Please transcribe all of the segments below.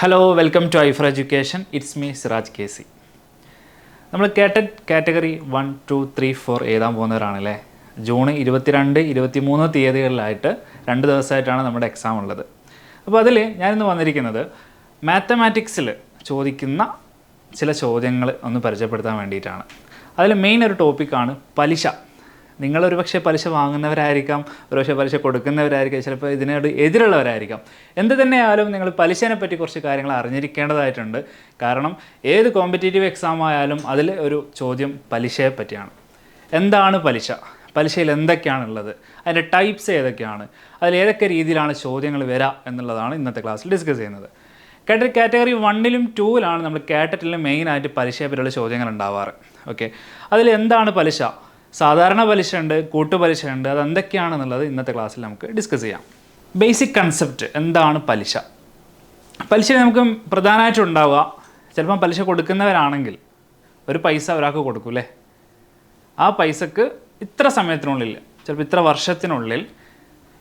Hello welcome to Ifer education it's me Siraj K C നമ്മൾ KTET category one two three four എഴുതാൻ പോകുന്നവരാണല്ലേ? June ഇരുപത്തിരണ്ട് ഇരുപത്തി മൂന്ന് തീയതികളിലായിട്ട് രണ്ട് ദിവസമായിട്ടാണ് നമ്മുടെ എക്സാം ഉള്ളത്. അപ്പോൾ അതിൽ ഞാനിന്ന് വന്നിരിക്കുന്നത് മാത്തമാറ്റിക്സിൽ ചോദിക്കുന്ന ചില ചോദ്യങ്ങൾ ഒന്ന് പരിചയപ്പെടുത്താൻ വേണ്ടിയിട്ടാണ്. അതിൽ മെയിൻ ഒരു ടോപ്പിക്കാണ് പലിശ. നിങ്ങളൊരു പക്ഷേ പലിശ വാങ്ങുന്നവരായിരിക്കാം ഒരുപക്ഷെ പലിശ കൊടുക്കുന്നവരായിരിക്കാം ചിലപ്പോൾ ഇതിനോട് എതിരുള്ളവരായിരിക്കാം. എന്ത് തന്നെയായാലും നിങ്ങൾ പലിശനെ പറ്റി കുറച്ച് കാര്യങ്ങൾ അറിഞ്ഞിരിക്കേണ്ടതായിട്ടുണ്ട്. കാരണം ഏത് കോമ്പറ്റേറ്റീവ് എക്സാം ആയാലും അതിൽ ഒരു ചോദ്യം പലിശയെ പറ്റിയാണ്. എന്താണ് പലിശ? പലിശയിൽ എന്തൊക്കെയാണുള്ളത്? അതിന്റെ ടൈപ്സ് ഏതൊക്കെയാണ്? അതിൽ ഏതൊക്കെ രീതിയിലാണ് ചോദ്യങ്ങൾ വരാം എന്നുള്ളതാണ് ഇന്നത്തെ ക്ലാസ്സിൽ ഡിസ്കസ് ചെയ്യുന്നത്. കാറ്റഗറി വണ്ണിലും ടൂവിലാണ് നമ്മൾ കേട്ടറ്റിലും മെയിനായിട്ട് പലിശയെ പറ്റിയുള്ള ചോദ്യങ്ങൾ ഉണ്ടാവാറ്. ഓക്കെ അതിൽ എന്താണ് പലിശ? സാധാരണ പലിശ ഉണ്ട് കൂട്ടുപലിശ ഉണ്ട് അത് എന്തൊക്കെയാണെന്നുള്ളത് ഇന്നത്തെ ക്ലാസ്സിൽ നമുക്ക് ഡിസ്കസ് ചെയ്യാം. ബേസിക് കൺസെപ്റ്റ് എന്താണ് പലിശ? പലിശ നമുക്ക് പ്രധാനമായിട്ടും ഉണ്ടാവുക ചിലപ്പം പലിശ കൊടുക്കുന്നവരാണെങ്കിൽ ഒരു പൈസ ഒരാൾക്ക് കൊടുക്കും അല്ലേ ആ പൈസക്ക് ഇത്ര സമയത്തിനുള്ളിൽ ചിലപ്പോൾ ഇത്ര വർഷത്തിനുള്ളിൽ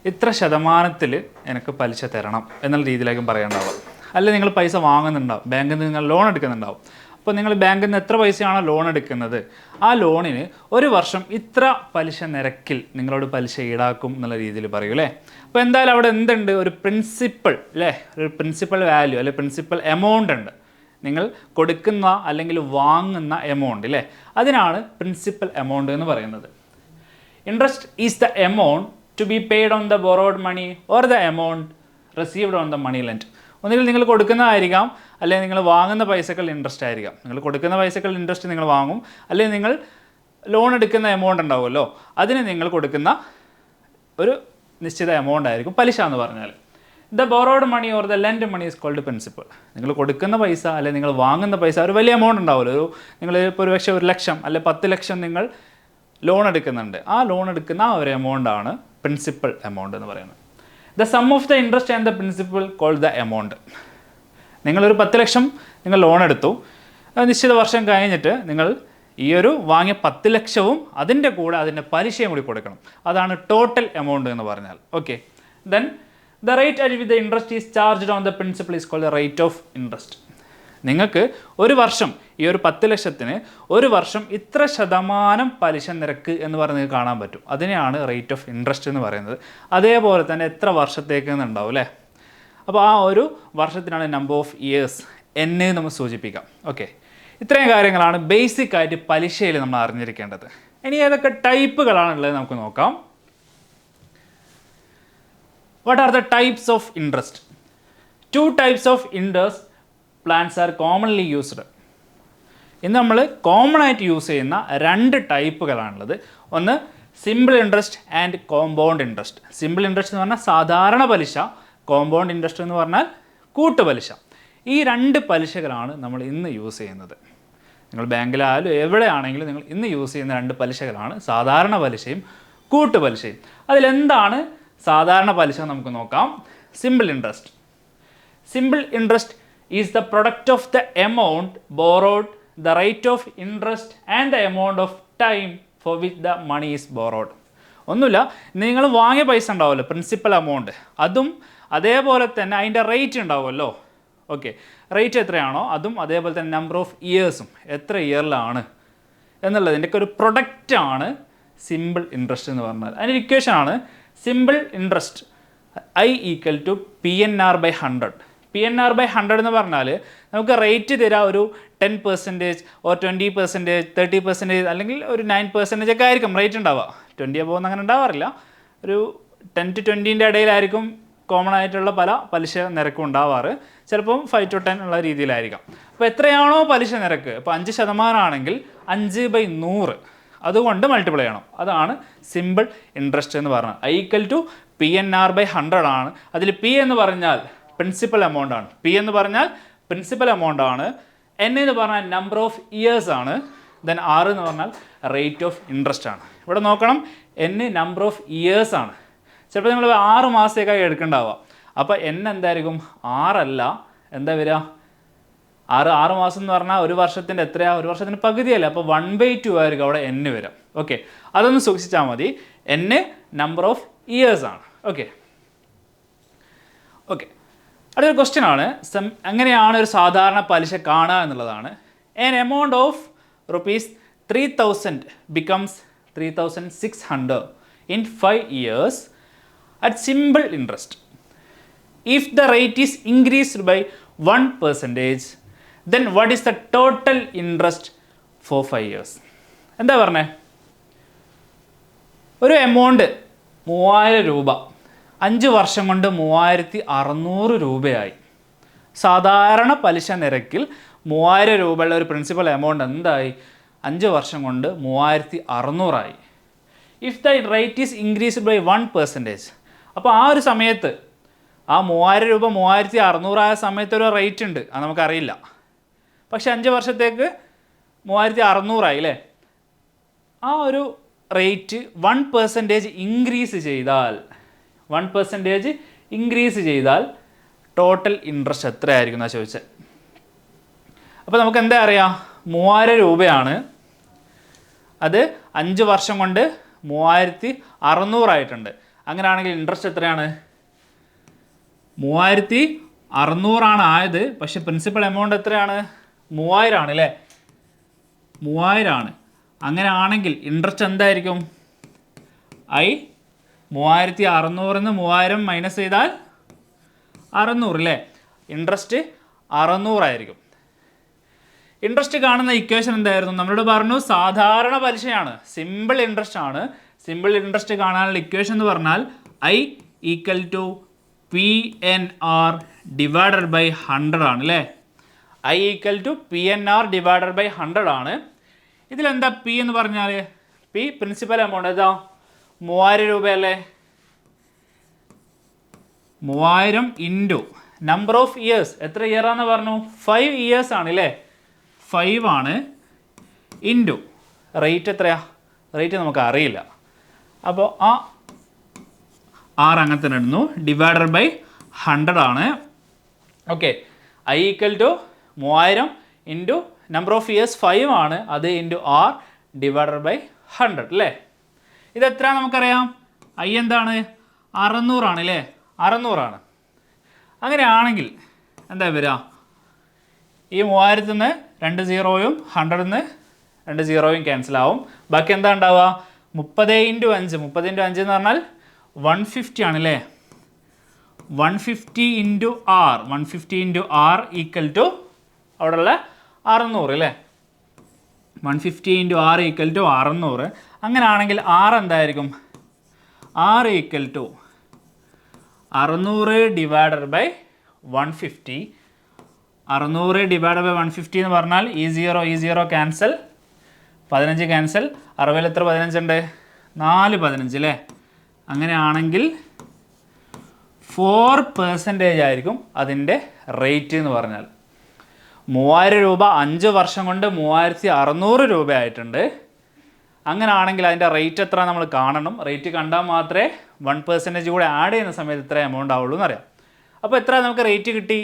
ഇത്ര ശതമാനത്തിൽ എനിക്ക് പലിശ തരണം എന്നുള്ള രീതിയിലേക്കും പറയേണ്ടാവുക. അല്ലെങ്കിൽ നിങ്ങൾ പൈസ വാങ്ങുന്നുണ്ടാവും ബാങ്കിൽ നിന്ന് നിങ്ങൾ ലോൺ എടുക്കുന്നുണ്ടാവും. അപ്പോൾ നിങ്ങൾ ബാങ്കിൽ നിന്ന് എത്ര പൈസയാണോ ലോൺ എടുക്കുന്നത്? ആ ലോണിന് ഒരു വർഷം ഇത്ര പലിശ നിരക്കിൽ നിങ്ങളോട് പലിശ ഈടാക്കും എന്നുള്ള രീതിയിൽ പറയൂ അല്ലേ? അപ്പോൾ എന്തായാലും അവിടെ എന്തുണ്ട്? ഒരു പ്രിൻസിപ്പൾ അല്ലേ? ഒരു പ്രിൻസിപ്പൽ വാല്യൂ അല്ലെ? പ്രിൻസിപ്പൽ എമൗണ്ട് ഉണ്ട്. നിങ്ങൾ കൊടുക്കുന്ന അല്ലെങ്കിൽ വാങ്ങുന്ന എമൗണ്ട് അല്ലേ അതിനാണ് പ്രിൻസിപ്പൽ എമൗണ്ട് എന്ന് പറയുന്നത്. Interest is the amount to be paid on the borrowed money or the amount received on the money lent ഒന്നുകിൽ നിങ്ങൾ കൊടുക്കുന്നതായിരിക്കാം അല്ലെങ്കിൽ നിങ്ങൾ വാങ്ങുന്ന പൈസകൾ ഇൻട്രസ്റ്റ് ആയിരിക്കാം. നിങ്ങൾ കൊടുക്കുന്ന പൈസകൾ ഇൻട്രസ്റ്റ് നിങ്ങൾ വാങ്ങും അല്ലെങ്കിൽ നിങ്ങൾ ലോൺ എടുക്കുന്ന എമൗണ്ട് ഉണ്ടാവുമല്ലോ അതിന് നിങ്ങൾ കൊടുക്കുന്ന ഒരു നിശ്ചിത എമൗണ്ട് ആയിരിക്കും പലിശ എന്ന് പറഞ്ഞാൽ. The borrowed money or the lend money is called principal നിങ്ങൾ കൊടുക്കുന്ന പൈസ അല്ലെങ്കിൽ നിങ്ങൾ വാങ്ങുന്ന പൈസ ഒരു വലിയ എമൗണ്ട് ഉണ്ടാവുമല്ലോ. ഒരു നിങ്ങൾ ഇപ്പോൾ ഒരു പക്ഷേ ഒരു ലക്ഷം അല്ലെങ്കിൽ പത്ത് ലക്ഷം നിങ്ങൾ ലോൺ എടുക്കുന്നുണ്ട്. ആ ലോൺ എടുക്കുന്ന ആ ഒരു ആണ് പ്രിൻസിപ്പൽ എമൗണ്ട് എന്ന് പറയുന്നത്. The sum of the interest and the principal call the amount നിങ്ങളൊരു പത്ത് ലക്ഷം നിങ്ങൾ ലോൺ എടുത്തു. നിശ്ചിത വർഷം കഴിഞ്ഞിട്ട് നിങ്ങൾ ഈ ഒരു വാങ്ങിയ പത്ത് ലക്ഷവും അതിന്റെ കൂടെ അതിന്റെ പലിശയും കൂടി കൊടുക്കണം. അതാണ് ടോട്ടൽ എമൗണ്ട് എന്ന് പറഞ്ഞാൽ. Okay then the rate at with the interest is charged on the principal is called the rate of interest നിങ്ങൾക്ക് ഒരു വർഷം ഈ ഒരു പത്ത് ലക്ഷത്തിന് ഒരു വർഷം ഇത്ര ശതമാനം പലിശ നിരക്ക് എന്ന് പറഞ്ഞ് നിങ്ങൾക്ക് കാണാൻ പറ്റും. അതിനെയാണ് റേറ്റ് ഓഫ് ഇൻട്രസ്റ്റ് എന്ന് പറയുന്നത്. അതേപോലെ തന്നെ എത്ര വർഷത്തേക്ക് എന്നുണ്ടാവും അല്ലേ? അപ്പോൾ ആ ഒരു വർഷത്തിനാണ് നമ്പർ ഓഫ് ഇയേഴ്സ് എന്നെ നമ്മൾ സൂചിപ്പിക്കാം. ഓക്കെ ഇത്രയും കാര്യങ്ങളാണ് ബേസിക് ആയിട്ട് പലിശയിൽ നമ്മൾ അറിഞ്ഞിരിക്കേണ്ടത്. ഇനി ഏതൊക്കെ ടൈപ്പുകളാണുള്ളത് നമുക്ക് നോക്കാം. What are the types of interest two types of interest plans are commonly used ഇന്ന് നമ്മൾ കോമൺ ആയിട്ട് യൂസ് ചെയ്യുന്ന രണ്ട് ടൈപ്പുകളാണുള്ളത് ഒന്ന് simple interest and compound interest simple interest എന്ന് പറഞ്ഞാൽ സാധാരണ പലിശ കോമ്പൗണ്ട് ഇൻട്രസ്റ്റ് എന്ന് പറഞ്ഞാൽ കൂട്ടുപലിശ ഈ രണ്ട് പലിശകളാണ് നമ്മൾ ഇന്ന് യൂസ് ചെയ്യുന്നത്. നിങ്ങൾ ബാങ്കിലായാലും എവിടെയാണെങ്കിലും നിങ്ങൾ ഇന്ന് യൂസ് ചെയ്യുന്ന രണ്ട് പലിശകളാണ് സാധാരണ പലിശയും കൂട്ടുപലിശയും അതിലെന്താണ് സാധാരണ പലിശ നമുക്ക് നോക്കാം. Simple interest simple interest is the product of the amount borrowed the rate of interest and the amount of time for which the money is borrowed ഒന്നുമില്ല നിങ്ങൾ വാങ്ങിയ പൈസ ഉണ്ടാവുമല്ലോ പ്രിൻസിപ്പൽ എമൗണ്ട് അതും അതേപോലെ തന്നെ അതിന്റെ റേറ്റ് ഉണ്ടാവുമല്ലോ. ഓക്കെ റേറ്റ് എത്രയാണോ അതും അതേപോലെ തന്നെ നമ്പർ ഓഫ് ഇയേഴ്സും എത്ര ഇയറിലാണ് എന്നുള്ളതിന്റെയൊക്കെ ഒരു പ്രൊഡക്റ്റാണ് സിമ്പിൾ ഇൻട്രസ്റ്റ് എന്ന് പറഞ്ഞാൽ അതിന്റെ ഇക്വേഷനാണ് simple interest I equal to P N R by hundred P N R by hundred എന്ന് പറഞ്ഞാൽ നമുക്ക് റേറ്റ് തരാം ഒരു ten percentage or twenty percentage thirty percentage അല്ലെങ്കിൽ ഒരു നയൻ പെർസെന്റേജ് ഒക്കെ ആയിരിക്കും റേറ്റ് ഉണ്ടാവുക. ട്വന്റി അബോന്ന് അങ്ങനെ ഉണ്ടാവാറില്ല. ഒരു ടെൻ ടു ട്വന്റീന്റെ ഇടയിലായിരിക്കും കോമൺ ആയിട്ടുള്ള പല പലിശ നിരക്കും ഉണ്ടാവാറ്. ചിലപ്പം ഫൈവ് ടു ടെൻ ഉള്ള രീതിയിലായിരിക്കാം. അപ്പോൾ എത്രയാണോ പലിശ നിരക്ക്? ഇപ്പോൾ അഞ്ച് ശതമാനമാണെങ്കിൽ അഞ്ച് ബൈ നൂറ്. അതുകൊണ്ട് മൾട്ടിപ്ലൈ ചെയ്യണം. അതാണ് സിമ്പിൾ ഇൻട്രസ്റ്റ് എന്ന് പറയുന്നത് equal to P N R by hundred ആണ്. അതിൽ പി എന്ന് പറഞ്ഞാൽ പ്രിൻസിപ്പൽ എമൗണ്ട് ആണ്. പി എന്ന് പറഞ്ഞാൽ പ്രിൻസിപ്പൽ എമൗണ്ട് ആണ്. എൻ എന്ന് പറഞ്ഞാൽ നമ്പർ ഓഫ് ഇയേഴ്സ് ആണ്. ദെൻ ആർ എന്ന് പറഞ്ഞാൽ റേറ്റ് ഓഫ് ഇൻട്രസ്റ്റ് ആണ്. ഇവിടെ നോക്കണം എൻ നമ്പർ ഓഫ് ഇയേഴ്സ് ആണ്. ചിലപ്പോൾ നിങ്ങൾ ആറ് മാസത്തേക്കായി എടുക്കേണ്ടാവുക അപ്പോൾ എൻ എന്തായിരിക്കും? ആറല്ല എന്താ വരിക? ആറ് ആറ് മാസം എന്ന് പറഞ്ഞാൽ ഒരു വർഷത്തിന്റെ എത്രയാ? ഒരു വർഷത്തിന്റെ പകുതിയല്ല. അപ്പോൾ വൺ ബൈ ടു ആയിരിക്കും അവിടെ എന്ന് വരും ഓക്കെ അതൊന്ന് സൂക്ഷിച്ചാൽ മതി. എൻ നമ്പർ ഓഫ് ഇയേഴ്സ് ആണ്. ഓക്കെ ഓക്കെ അടുത്തൊരു ക്വസ്റ്റ്യൻ ആണ്. സം എങ്ങനെയാണ് ഒരു സാധാരണ പലിശ കാണുക എന്നുള്ളതാണ്. An amount of rupees three thousand becomes three thousand six hundred in five years at simple interest if the rate is increased by one percentage then what is the total interest for five years എന്താ പറഞ്ഞേ? ഒരു amount മൂവായിരം രൂപ അഞ്ച് വർഷം കൊണ്ട് മൂവായിരത്തി അറുന്നൂറ് രൂപയായി. സാധാരണ പലിശ നിരക്കിൽ മൂവായിരം രൂപയുള്ള ഒരു പ്രിൻസിപ്പൽ എമൗണ്ട് എന്തായി? അഞ്ച് വർഷം കൊണ്ട് മൂവായിരത്തി അറുന്നൂറായി. If the rate is increased by one percentage അപ്പോൾ ആ ഒരു സമയത്ത് ആ മൂവായിരം രൂപ മൂവായിരത്തി അറുന്നൂറായ സമയത്ത് ഒരു റേറ്റ് ഉണ്ട്. അത് നമുക്കറിയില്ല. പക്ഷെ അഞ്ച് വർഷത്തേക്ക് മൂവായിരത്തി അറുന്നൂറായി അല്ലേ ആ ഒരു റേറ്റ് വൺ പെർസെന്റേജ് ഇൻക്രീസ് ചെയ്താൽ വൺ പെർസെന്റേജ് ഇൻക്രീസ് ചെയ്താൽ ടോട്ടൽ ഇൻട്രസ്റ്റ് എത്രയായിരിക്കും എന്നാണ് ചോദിച്ചത് അപ്പോൾ നമുക്ക് എന്താ അറിയാം? മൂവായിരം രൂപയാണ്. അത് അഞ്ച് വർഷം കൊണ്ട് മൂവായിരത്തി അറുന്നൂറായിട്ടുണ്ട് അങ്ങനെയാണെങ്കിൽ ഇൻട്രസ്റ്റ് എത്രയാണ്? മൂവായിരത്തി അറുന്നൂറാണ് ആയത്. പക്ഷേ പ്രിൻസിപ്പൽ എമൗണ്ട് എത്രയാണ്? മൂവായിരമാണ് അല്ലേ മൂവായിരമാണ് അങ്ങനെ ആണെങ്കിൽ ഇൻട്രസ്റ്റ് എന്തായിരിക്കും? ഐ മൂവായിരത്തി അറുന്നൂറിൽ നിന്ന് മൂവായിരം മൈനസ് ചെയ്താൽ അറുന്നൂറ് അല്ലേ ഇൻട്രസ്റ്റ് അറുന്നൂറായിരിക്കും. ഇൻട്രസ്റ്റ് കാണുന്ന ഇക്വേഷൻ എന്തായിരുന്നു? നമ്മളോട് പറഞ്ഞു സാധാരണ പലിശയാണ്. സിമ്പിൾ ഇൻട്രസ്റ്റ് ആണ്. സിമ്പിൾ ഇൻട്രസ്റ്റ് കാണാനുള്ള ഇക്വേഷൻ എന്ന് പറഞ്ഞാൽ I equal to P N R divided by hundred ആണ് അല്ലേ I equal to P N R divided by hundred ആണ്. ഇതിലെന്താ പി എന്ന് പറഞ്ഞാൽ പി പ്രിൻസിപ്പൽ എമൗണ്ട് ഏതാ? മൂവായിരം രൂപയല്ലേ? മൂവായിരം ഇന്റു നമ്പർ ഓഫ് ഇയേഴ്സ് എത്ര ഇയർ ആണെന്ന് പറഞ്ഞു? ഫൈവ് ഇയേഴ്സ് ആണ് അല്ലേ ഫൈവ് ആണ് ഇന്റു റേറ്റ് എത്രയാ? റേറ്റ് നമുക്ക് അറിയില്ല. അപ്പോൾ ആ ആറ് അങ്ങനെ തന്നെ ഇടുന്നു. ഡിവൈഡഡ് ബൈ ഹൺഡ്രഡ് ആണ്. ഓക്കെ ഐ ഈക്വൽ ടു മൂവായിരം into number of years five ആണ്. അത് into R divided by hundred അല്ലേ ഇത് എത്ര നമുക്കറിയാം? ഐ എന്താണ്? അറുന്നൂറാണ് അല്ലേ അറുന്നൂറാണ്. അങ്ങനെയാണെങ്കിൽ എന്താ വരിക? ഈ മൂവായിരത്തിൽ നിന്ന് രണ്ട് സീറോയും ഹൺഡ്രഡിൽ നിന്ന് രണ്ട് സീറോയും ക്യാൻസൽ ആവും. ബാക്കി എന്താ ഉണ്ടാവുക? മുപ്പത് ഇന്റു അഞ്ച്. മുപ്പത് ഇന്റു അഞ്ച് എന്ന് പറഞ്ഞാൽ വൺ ഫിഫ്റ്റി ആണല്ലേ one fifty into R one fifty into R equal to അവിടെയുള്ള അറുന്നൂറ് അല്ലേ one fifty into R equal to അറുന്നൂറ്. അങ്ങനെയാണെങ്കിൽ ആർ എന്തായിരിക്കും? ആർ ഈക്വൽ ടു അറുന്നൂറ് ഡിവൈഡഡ് ബൈ വൺ ഫിഫ്റ്റി അറുന്നൂറ് ഡിവൈഡ് ബൈ വൺ ഫിഫ്റ്റി എന്ന് പറഞ്ഞാൽ ഈ സീറോ ഈ സീറോ ക്യാൻസൽ പതിനഞ്ച് ക്യാൻസൽ അറുപതിൽ എത്ര പതിനഞ്ചുണ്ട്? നാല് പതിനഞ്ച് അല്ലേ അങ്ങനെയാണെങ്കിൽ ഫോർ പെർസെന്റേജ് ആയിരിക്കും അതിന്റെ റേറ്റ് എന്ന് പറഞ്ഞാൽ. മൂവായിരം രൂപ അഞ്ച് വർഷം കൊണ്ട് മൂവായിരത്തി അറുന്നൂറ് രൂപയായിട്ടുണ്ട്. അങ്ങനെയാണെങ്കിൽ അതിന്റെ റേറ്റ് എത്ര നമ്മൾ കാണണം? റേറ്റ് കണ്ടാൽ മാത്രമേ വൺ പെർസെന്റേജ് കൂടെ ആഡ് ചെയ്യുന്ന സമയത്ത് ഇത്ര എമൗണ്ട് ആവുള്ളൂ എന്നറിയാം. അപ്പോൾ എത്ര നമുക്ക് റേറ്റ് കിട്ടി?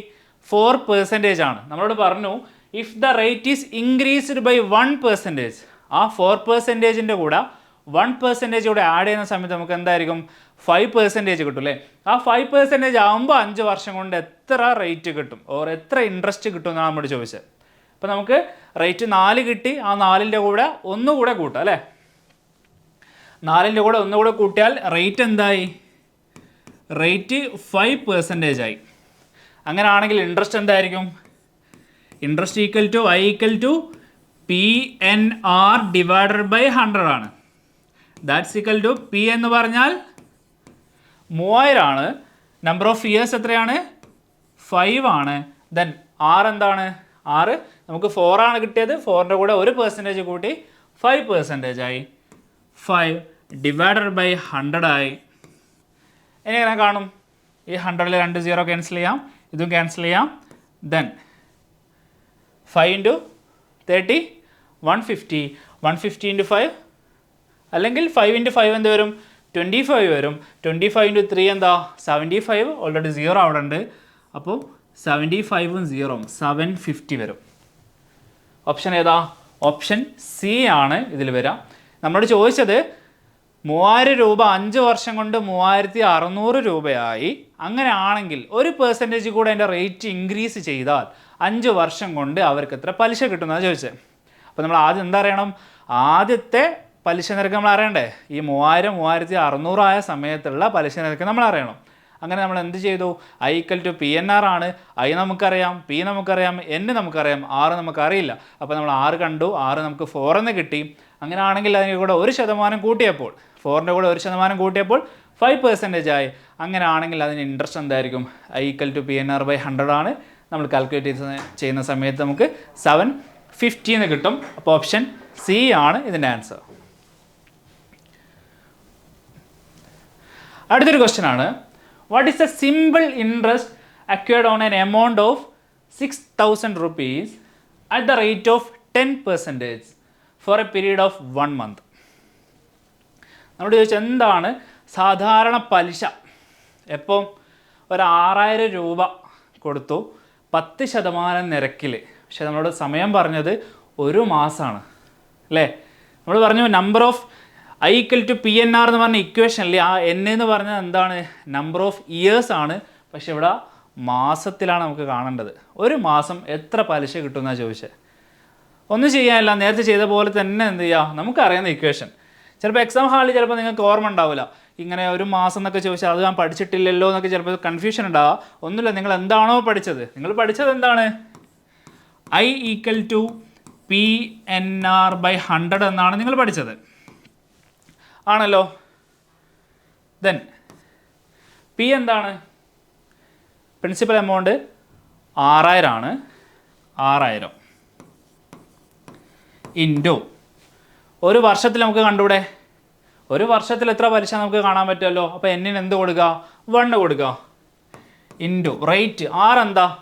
ഫോർ പെർസെന്റേജ് ആണ്. നമ്മളോട് പറഞ്ഞു if the rate is increased by one percentage ആ ഫോർ പെർസെന്റേജിന്റെ കൂടെ വൺ പെർസെന്റേജ് കൂടെ ആഡ് ചെയ്യുന്ന സമയത്ത് നമുക്ക് എന്തായിരിക്കും? ഫൈവ് പെർസെന്റേജ് കിട്ടും അല്ലേ? ആ ഫൈവ് പെർസെന്റേജ് ആകുമ്പോൾ അഞ്ച് വർഷം കൊണ്ട് എത്ര റേറ്റ് കിട്ടും? ഓർ എത്ര ഇൻട്രസ്റ്റ് കിട്ടും എന്നാണ് നമ്മൾ ചോദിച്ചത്. അപ്പോൾ നമുക്ക് റേറ്റ് നാല് കിട്ടി ആ നാലിന്റെ കൂടെ ഒന്നുകൂടെ കൂട്ടാം അല്ലേ? നാലിന്റെ കൂടെ ഒന്നുകൂടെ കൂട്ടിയാൽ റേറ്റ് എന്തായി? റേറ്റ് ഫൈവ് പെർസെന്റേജ് ആയി. അങ്ങനെയാണെങ്കിൽ ഇൻട്രസ്റ്റ് എന്തായിരിക്കും? Interest equal to I equal to P N R divided by hundred ആണ്. ദാറ്റ്സ് ഈക്വൽ ടു പി എന്ന് പറഞ്ഞാൽ മൂവായിരം ആണ്. നമ്പർ ഓഫ് ഇയേഴ്സ് എത്രയാണ്? ഫൈവ് ആണ്. ദെൻ ആർ എന്താണ്? ആറ് നമുക്ക് ഫോറാണ് കിട്ടിയത്. ഫോറിന്റെ കൂടെ ഒരു പെർസെന്റേജ് കൂട്ടി ഫൈവ് പെർസെന്റേജ് ആയി. ഫൈവ് ഡിവൈഡഡ് ബൈ ഹൺഡ്രഡ് ആയി. ഇനി എങ്ങനെ കാണും? ഈ ഹൺഡ്രഡിൽ രണ്ട് സീറോ ക്യാൻസൽ ചെയ്യാം ഇതും ക്യാൻസൽ ചെയ്യാം then five into thirty one fifty one fifty into five അല്ലെങ്കിൽ ഫൈവ് ഇന്റു ഫൈവ് എന്ത് വരും? ട്വന്റി ഫൈവ് വരും. ട്വന്റി ഫൈവ് ഇന്റു ത്രീ എന്താ? സെവന്റി ഫൈവ് ഓൾറെഡി സീറോ അവിടെ ഉണ്ട് അപ്പോൾ സെവന്റി ഫൈവും സീറോയും സെവൻ ഫിഫ്റ്റി വരും. ഓപ്ഷൻ ഏതാ? ഓപ്ഷൻ സി ആണ് ഇതിൽ വരാം. നമ്മളോട് ചോദിച്ചത് മൂവായിരം രൂപ അഞ്ച് വർഷം കൊണ്ട് മൂവായിരത്തി അറുന്നൂറ് രൂപയായി. അങ്ങനെയാണെങ്കിൽ ഒരു പെർസെന്റേജ് കൂടെ അതിന്റെ റേറ്റ് ഇൻക്രീസ് ചെയ്താൽ അഞ്ച് വർഷം കൊണ്ട് അവർക്ക് എത്ര പലിശ കിട്ടുന്നതാണ് ചോദിച്ചത് അപ്പോൾ നമ്മൾ ആദ്യം എന്താ അറിയണം? ആദ്യത്തെ പലിശ നിരക്ക് നമ്മൾ അറിയണ്ടേ? ഈ മൂവായിരം മൂവായിരത്തി അറുന്നൂറായ സമയത്തുള്ള പലിശ നിരക്ക് നമ്മൾ അറിയണം. അങ്ങനെ നമ്മൾ എന്ത് ചെയ്തു? I equal to P N R ആണ്. ഐ നമുക്കറിയാം പി നമുക്കറിയാം എൻ നമുക്കറിയാം ആറ് നമുക്കറിയില്ല. അപ്പോൾ നമ്മൾ ആറ് കണ്ടു ആറ് നമുക്ക് ഫോർ എന്ന് കിട്ടി. അങ്ങനെ ആണെങ്കിൽ അതിന് കൂടെ ഒരു ശതമാനം കൂട്ടിയപ്പോൾ ഫോറിന്റെ കൂടെ ഒരു ശതമാനം കൂട്ടിയപ്പോൾ ഫൈവ് പെർസെന്റേജ് ആയി. അങ്ങനെ ആണെങ്കിൽ അതിന് ഇൻട്രസ്റ്റ് എന്തായിരിക്കും? I equal to P N R by hundred ആണ്. നമ്മൾ കാൽക്കുലേറ്റ് ചെയ്യുന്ന സമയത്ത് നമുക്ക് സെവൻ ഫിഫ്റ്റി എന്ന് കിട്ടും. അപ്പോൾ ഓപ്ഷൻ സി ആണ് ഇതിന്റെ ആൻസർ അടുത്തൊരു ക്വസ്റ്റ്യൻ ആണ്. What is a simple interest acquired on an amount of six thousand rupees at the rate of ten percentage for a period of one month നമ്മൾ ചോദിച്ചാൽ എന്താണ് സാധാരണ പലിശ? എപ്പം ഒരു ആറായിരം രൂപ കൊടുത്തു പത്ത് ശതമാനം നിരക്കിൽ. പക്ഷെ നമ്മളോട് സമയം പറഞ്ഞത് ഒരു മാസമാണ് അല്ലേ? നമ്മൾ പറഞ്ഞു number of I equal to P N R എന്ന് പറഞ്ഞ ഇക്വേഷൻ അല്ലേ? ആ എൻ എന്ന് പറഞ്ഞാൽ എന്താണ്? നമ്പർ ഓഫ് ഇയേഴ്സ് ആണ്. പക്ഷെ ഇവിടെ മാസത്തിലാണ് നമുക്ക് കാണേണ്ടത്. ഒരു മാസം എത്ര പലിശ കിട്ടുമെന്നാണ് ചോദിച്ചത് ഒന്നും ചെയ്യാനില്ല. നേരത്തെ ചെയ്ത പോലെ തന്നെ എന്ത് ചെയ്യുക നമുക്കറിയാവുന്ന ഇക്വേഷൻ ചിലപ്പോൾ എക്സാം ഹാളിൽ ചിലപ്പോൾ നിങ്ങൾക്ക് ഓർമ്മ ഉണ്ടാവില്ല. ഇങ്ങനെ ഒരു മാസം എന്നൊക്കെ ചോദിച്ചാൽ അത് ഞാൻ പഠിച്ചിട്ടില്ലല്ലോ എന്നൊക്കെ ചിലപ്പോൾ കൺഫ്യൂഷൻ ഉണ്ടാവുക ഒന്നുമില്ല. നിങ്ങൾ എന്താണോ പഠിച്ചത്? നിങ്ങൾ പഠിച്ചത് എന്താണ്? I equal to P N R by hundred എന്നാണ് നിങ്ങൾ പഠിച്ചത്. ആണല്ലോ. ദെൻ പി എന്താണ്? പ്രിൻസിപ്പൽ എമൗണ്ട് ആറായിരം ആണ്. ആറായിരം. ഇന്റു ഒരു വർഷത്തിൽ നമുക്ക് കണ്ടൂടെ ഒരു വർഷത്തിൽ എത്ര പലിശ നമുക്ക് കാണാൻ പറ്റുമല്ലോ? അപ്പോൾ എന്നിന് എന്ത് കൊടുക്കുക? വണ്ണ് കൊടുക്കുക. ഇന്റു റേറ്റ് ആറ് എന്താ?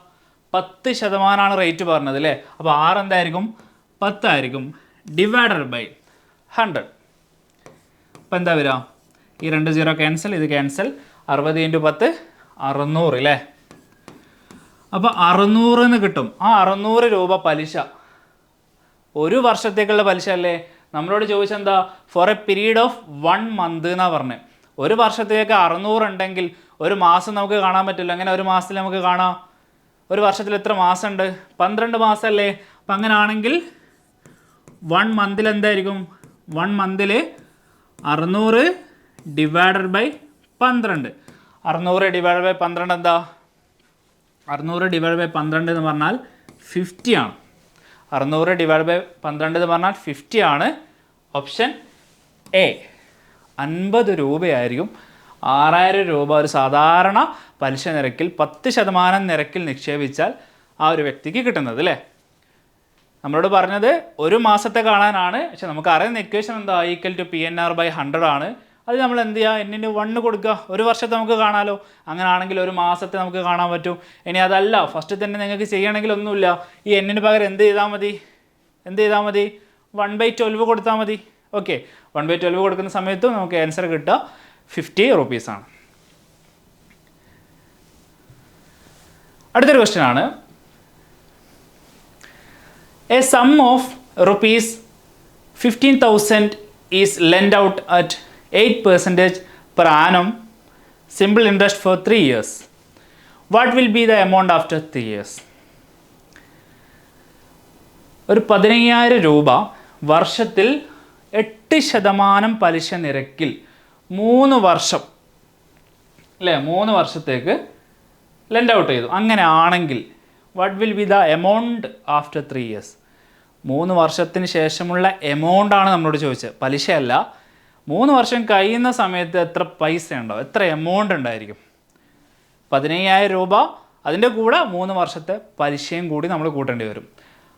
പത്ത് ശതമാനമാണ് റേറ്റ് പറഞ്ഞത് അല്ലേ? അപ്പോൾ ആറ് എന്തായിരിക്കും? പത്തായിരിക്കും. ഡിവൈഡഡ് ബൈ ഹൺഡ്രഡ് അപ്പോൾ എന്താ വരിക? ഈ രണ്ട് സീറോ ക്യാൻസൽ ഇത് ക്യാൻസൽ അറുപത് ഇന്റു പത്ത് അറുന്നൂറ് അല്ലേ അപ്പോൾ അറുന്നൂറ് എന്ന് കിട്ടും. ആ അറുന്നൂറ് രൂപ പലിശ. ഒരു വർഷത്തേക്കുള്ള പലിശ അല്ലേ? നമ്മളോട് ചോദിച്ചെന്താ? For a period of one month എന്നാ പറഞ്ഞത് ഒരു വർഷത്തേക്ക് അറുന്നൂറ് ഉണ്ടെങ്കിൽ ഒരു മാസം നമുക്ക് കാണാൻ പറ്റില്ല. അങ്ങനെ ഒരു മാസത്തിൽ നമുക്ക് കാണാം? ഒരു വർഷത്തിൽ എത്ര മാസമുണ്ട്? പന്ത്രണ്ട് മാസമല്ലേ? അപ്പം അങ്ങനെ ആണെങ്കിൽ വൺ മന്തിൽ എന്തായിരിക്കും? വൺ മന്തിൽ അറുന്നൂറ് ഡിവൈഡഡ് ബൈ പന്ത്രണ്ട്. അറുന്നൂറ് ഡിവൈഡ് ബൈ പന്ത്രണ്ട് എന്താ? അറുന്നൂറ് ഡിവൈഡ് ബൈ പന്ത്രണ്ട് എന്ന് പറഞ്ഞാൽ ഫിഫ്റ്റി ആണ്. അറുന്നൂറ് ഡിവൈഡ് ബൈ പന്ത്രണ്ട് എന്ന് പറഞ്ഞാൽ ഫിഫ്റ്റി ആണ്. ഓപ്ഷൻ എ അൻപത് രൂപയായിരിക്കും. ആറായിരം രൂപ ഒരു സാധാരണ പലിശ നിരക്കിൽ പത്ത് ശതമാനം നിരക്കിൽ നിക്ഷേപിച്ചാൽ ആ ഒരു വ്യക്തിക്ക് കിട്ടുന്നത് അല്ലേ? നമ്മളോട് പറഞ്ഞത് ഒരു മാസത്തെ കാണാനാണ്. പക്ഷെ നമുക്ക് അറിയുന്ന ഇക്വേഷൻ എന്താ? Equal to P N R by hundred ആണ്. അത് നമ്മൾ എന്ത് ചെയ്യുക എന്നിന് വണ്ണ് കൊടുക്കുക. ഒരു വർഷത്തെ നമുക്ക് കാണാമല്ലോ അങ്ങനെ ആണെങ്കിൽ ഒരു മാസത്തെ നമുക്ക് കാണാൻ പറ്റും. ഇനി അതല്ല. ഫസ്റ്റ് തന്നെ നിങ്ങൾക്ക് ചെയ്യണമെങ്കിൽ ഒന്നുമില്ല. ഈ എന്നിന് പകരം എന്ത് ചെയ്താൽ മതി? എന്ത് ചെയ്താൽ മതി? വൺ ബൈ ട്വൽവ് കൊടുത്താൽ മതി. ഓക്കെ വൺ ബൈ ട്വൽവ് കൊടുക്കുന്ന സമയത്ത് നമുക്ക് ആൻസർ കിട്ടുക. ഫിഫ്റ്റി റുപ്പീസാണ് അടുത്തൊരു ക്വസ്റ്റ്യൻ ആണ്. Sum of rupees fifteen thousand is lend out at eight percentage per annum simple interest for three years what will be the amount after three years ഒരു പതിനയ്യായിരം രൂപ വർഷത്തിൽ എട്ട് ശതമാനം പലിശ നിരക്കിൽ മൂന്ന് വർഷം അല്ലേ? മൂന്ന് വർഷത്തേക്ക് ലെൻഡ് ഔട്ട് ചെയ്തു. അങ്ങനെ ആണെങ്കിൽ what will be the amount after three years മൂന്ന് വർഷത്തിന് ശേഷമുള്ള എമൗണ്ട് ആണ് നമ്മളോട് ചോദിച്ചത്. പലിശയല്ല. മൂന്ന് വർഷം കഴിയുന്ന സമയത്ത് എത്ര പൈസ ഉണ്ടാവും? എത്ര എമൗണ്ട് ഉണ്ടായിരിക്കും? പതിനയ്യായിരം രൂപ. അതിന്റെ കൂടെ മൂന്ന് വർഷത്തെ പലിശയും കൂടി നമ്മൾ കൂട്ടേണ്ടി വരും.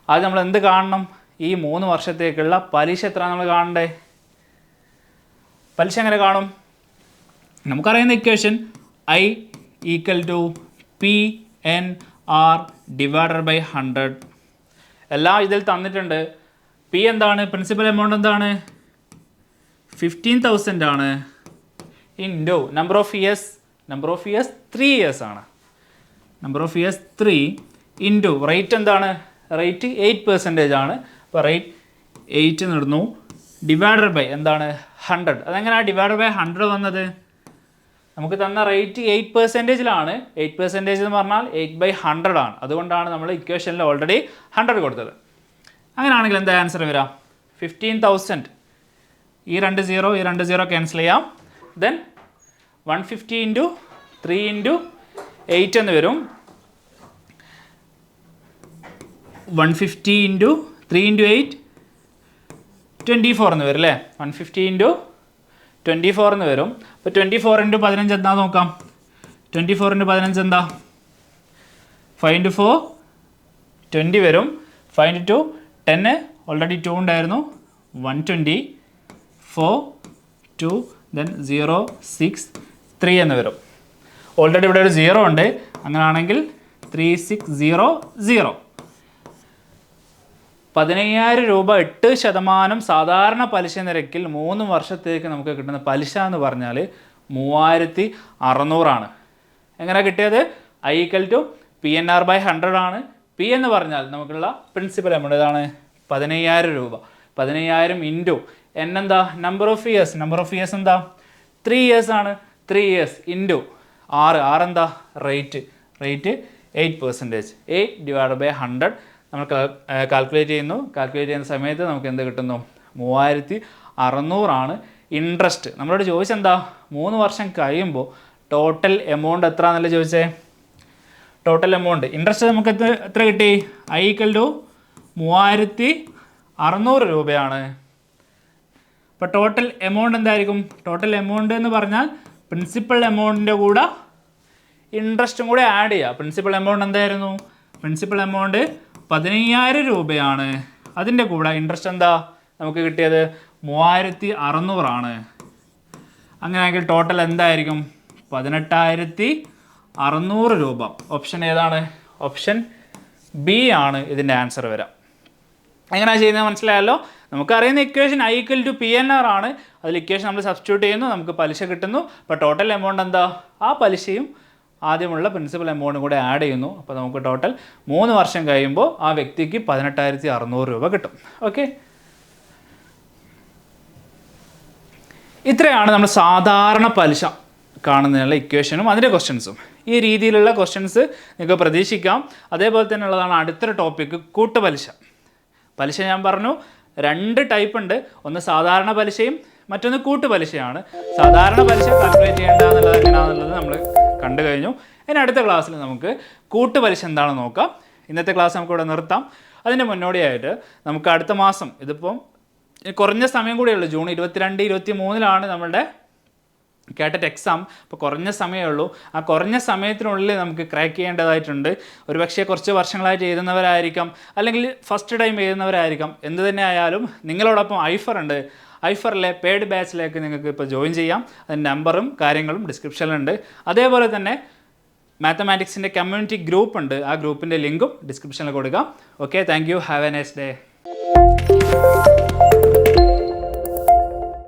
അത് നമ്മൾ എന്ത് കാണണം? ഈ മൂന്ന് വർഷത്തേക്കുള്ള പലിശ എത്ര നമ്മൾ കാണണ്ടേ? പലിശ എങ്ങനെ കാണും? നമുക്കറിയുന്ന equation I equal to P N R divided by hundred എല്ലാം ഇതിൽ തന്നിട്ടുണ്ട്. പി എന്താണ്? പ്രിൻസിപ്പൽ എമൗണ്ട് എന്താണ്? ഫിഫ്റ്റീൻ തൗസൻഡ് ആണ്. Into number of years number of years three years ആണ്. Number of years three into rate എന്താണ്? റേറ്റ് എയ്റ്റ് പെർസെന്റേജ് ആണ്. അപ്പോൾ റേറ്റ് എയ്റ്റ് നിടുന്നു ഡിവൈഡഡ് ബൈ എന്താണ്? ഹൺഡ്രഡ് അതെങ്ങനെയാണ് ഡിവൈഡഡ് ബൈ ഹൺഡ്രഡ് വന്നത്? നമുക്ക് തന്ന റേറ്റ് എയ്റ്റ് പെർസെന്റേജിലാണ് എയ്റ്റ് പെർസെന്റേജ് എന്ന് പറഞ്ഞാൽ എയ്റ്റ് ബൈ ഹൺഡ്രഡ് ആണ്. അതുകൊണ്ടാണ് നമ്മൾ ഇക്വേഷനിൽ ഓൾറെഡി ഹൺഡ്രഡ് കൊടുത്തത്. അങ്ങനെയാണെങ്കിൽ എന്താ ആൻസർ വരാം ഫിഫ്റ്റീൻ തൗസൻഡ് ഈ രണ്ട് സീറോ ഈ രണ്ട് സീറോ ക്യാൻസൽ ചെയ്യാം. Then one fifty into three into eight എന്ന് വരും. One fifty into three into eight twenty four എന്ന് വരും അല്ലേ? One fifty into twenty four എന്ന് വരും. അപ്പോൾ ട്വന്റി ഫോർ ഇന്റു പതിനഞ്ച് എന്താ നോക്കാം? ട്വന്റി ഫോർ ഇന്റു പതിനഞ്ച് എന്താ? ഫൈവ് ഇന്റു ഫോർ ട്വന്റി വരും. ഫൈവ് ഇന്റു ടു ടെന്ന് ഓൾറെഡി ടു ഉണ്ടായിരുന്നു. One twenty four two then zero six three എന്ന് വരും. ഓൾറെഡി ഇവിടെ ഒരു സീറോ ഉണ്ട്. അങ്ങനെയാണെങ്കിൽ ത്രീ സിക്സ് സീറോ സീറോ പതിനയ്യായിരം രൂപ എട്ട് ശതമാനം സാധാരണ പലിശ നിരക്കിൽ മൂന്ന് വർഷത്തേക്ക് നമുക്ക് കിട്ടുന്ന പലിശ എന്ന് പറഞ്ഞാൽ മൂവായിരത്തി അറുന്നൂറാണ്. എങ്ങനെ കിട്ടിയത്? I equal to P N R by hundred ആണ്. പി എന്ന് പറഞ്ഞാൽ നമുക്കുള്ള പ്രിൻസിപ്പൽ എമൗണ്ട് ഇതാണ് പതിനയ്യായിരം രൂപ. പതിനയ്യായിരം ഇന്റു എൻ എന്താ? Number of years number of years എന്താ? ത്രീ ഇയേഴ്സ് ആണ്. ത്രീ ഇയേഴ്സ് ഇന്റു ആറ് ആറ് എന്താ? Rate rate eight percentage eight divide by hundred നമ്മൾ കാൽക്കുലേറ്റ് ചെയ്യുന്നു. കാൽക്കുലേറ്റ് ചെയ്യുന്ന സമയത്ത് നമുക്ക് എന്ത് കിട്ടുന്നു? മൂവായിരത്തി അറുന്നൂറാണ് ഇൻട്രസ്റ്റ് നമ്മളോട് ചോദിച്ചെന്താ? മൂന്ന് വർഷം കഴിയുമ്പോൾ ടോട്ടൽ എമൗണ്ട് എത്ര എന്നല്ലേ ചോദിച്ചേ? ടോട്ടൽ എമൗണ്ട് ഇൻട്രസ്റ്റ് നമുക്ക് എത്ര എത്ര കിട്ടി? ഐ ഈക്വൽ ടു മൂവായിരത്തി അറുന്നൂറ് രൂപയാണ്. അപ്പോൾ ടോട്ടൽ എമൗണ്ട് എന്തായിരിക്കും? ടോട്ടൽ എമൗണ്ട് എന്ന് പറഞ്ഞാൽ പ്രിൻസിപ്പൽ എമൗണ്ടിന്റെ കൂടെ ഇൻട്രസ്റ്റും കൂടെ ആഡ് ചെയ്യുക പ്രിൻസിപ്പൽ എമൗണ്ട് എന്തായിരുന്നു? പ്രിൻസിപ്പൽ എമൗണ്ട് പതിനയ്യായിരം രൂപയാണ്. അതിന്റെ കൂടെ ഇൻട്രസ്റ്റ് എന്താ? നമുക്ക് കിട്ടിയത് മൂവായിരത്തി അറുന്നൂറാണ് അങ്ങനെയാണെങ്കിൽ ടോട്ടൽ എന്തായിരിക്കും? പതിനെട്ടായിരത്തി അറുന്നൂറ് രൂപ. ഓപ്ഷൻ ഏതാണ്? ഓപ്ഷൻ ബി ആണ് ഇതിന്റെ ആൻസർ വരാം എങ്ങനെയാണ് ചെയ്യുന്നത് മനസ്സിലായല്ലോ? നമുക്കറിയുന്ന equation I equal to P N R ആണ്. അതിൽ ഇക്വേഷൻ നമ്മൾ സബ്സ്റ്റിറ്റ്യൂട്ട് ചെയ്യുന്നു നമുക്ക് പലിശ കിട്ടുന്നു. അപ്പോൾ ടോട്ടൽ എമൗണ്ട് എന്താ? ആ പലിശയും ആദ്യമുള്ള പ്രിൻസിപ്പൽ എമൗണ്ടും കൂടെ ആഡ് ചെയ്യുന്നു. അപ്പോൾ നമുക്ക് ടോട്ടൽ മൂന്ന് വർഷം കഴിയുമ്പോൾ ആ വ്യക്തിക്ക് പതിനെട്ടായിരത്തി അറുന്നൂറ് രൂപ കിട്ടും. ഓക്കെ ഇത്രയാണ് നമ്മൾ സാധാരണ പലിശ കാണുന്നതിനുള്ള ഇക്വേഷനും അതിന്റെ ക്വസ്റ്റ്യൻസും ഈ രീതിയിലുള്ള ക്വസ്റ്റ്യൻസ് നിങ്ങൾക്ക് പ്രതീക്ഷിക്കാം. അതേപോലെ തന്നെ ഉള്ളതാണ് അടുത്തൊരു ടോപ്പിക്ക് കൂട്ടുപലിശ. പലിശ ഞാൻ പറഞ്ഞു രണ്ട് ടൈപ്പ് ഉണ്ട്. ഒന്ന് സാധാരണ പലിശയും മറ്റൊന്ന് കൂട്ടുപലിശയാണ്. സാധാരണ പലിശ കാൽക്കുലേറ്റ് ചെയ്യേണ്ട എന്നുള്ളത് എങ്ങനെയാണെന്നുള്ളത് നമ്മൾ കണ്ടു കഴിഞ്ഞു. ഇനി അടുത്ത ക്ലാസ്സിൽ നമുക്ക് കൂട്ടുപലിശ എന്താണെന്ന് നോക്കാം. ഇന്നത്തെ ക്ലാസ് നമുക്കിവിടെ നിർത്താം. അതിന്റെ മുന്നോടിയായിട്ട് നമുക്ക് അടുത്ത മാസം ഇതിപ്പം കുറഞ്ഞ സമയം കൂടിയുള്ളൂ ജൂൺ ഇരുപത്തിരണ്ട് ഇരുപത്തി മൂന്നിലാണ് നമ്മളുടെ കേട്ടറ്റ് എക്സാം അപ്പോൾ കുറഞ്ഞ സമയമേ ഉള്ളൂ. ആ കുറഞ്ഞ സമയത്തിനുള്ളിൽ നമുക്ക് ക്രാക്ക് ചെയ്യേണ്ടതായിട്ടുണ്ട്. ഒരു പക്ഷേ കുറച്ച് വർഷങ്ങളായിട്ട് എഴുതുന്നവരായിരിക്കാം. അല്ലെങ്കിൽ ഫസ്റ്റ് ടൈം എഴുതുന്നവരായിരിക്കാം. എന്ത് തന്നെ ആയാലും നിങ്ങളോടൊപ്പം ഐഫർ ഉണ്ട്. ഐഫറിലെ പെയ്ഡ് ബാച്ചിലേക്ക് നിങ്ങൾക്ക് ഇപ്പോൾ ജോയിൻ ചെയ്യാം. അതിന്റെ നമ്പറും കാര്യങ്ങളും ഡിസ്ക്രിപ്ഷനിലുണ്ട് അതേപോലെ തന്നെ മാത്തമാറ്റിക്സിന്റെ കമ്മ്യൂണിറ്റി ഗ്രൂപ്പ് ഉണ്ട്. ആ ഗ്രൂപ്പിന്റെ ലിങ്കും ഡിസ്ക്രിപ്ഷനിൽ കൊടുക്കാം. Okay thank you have a nice day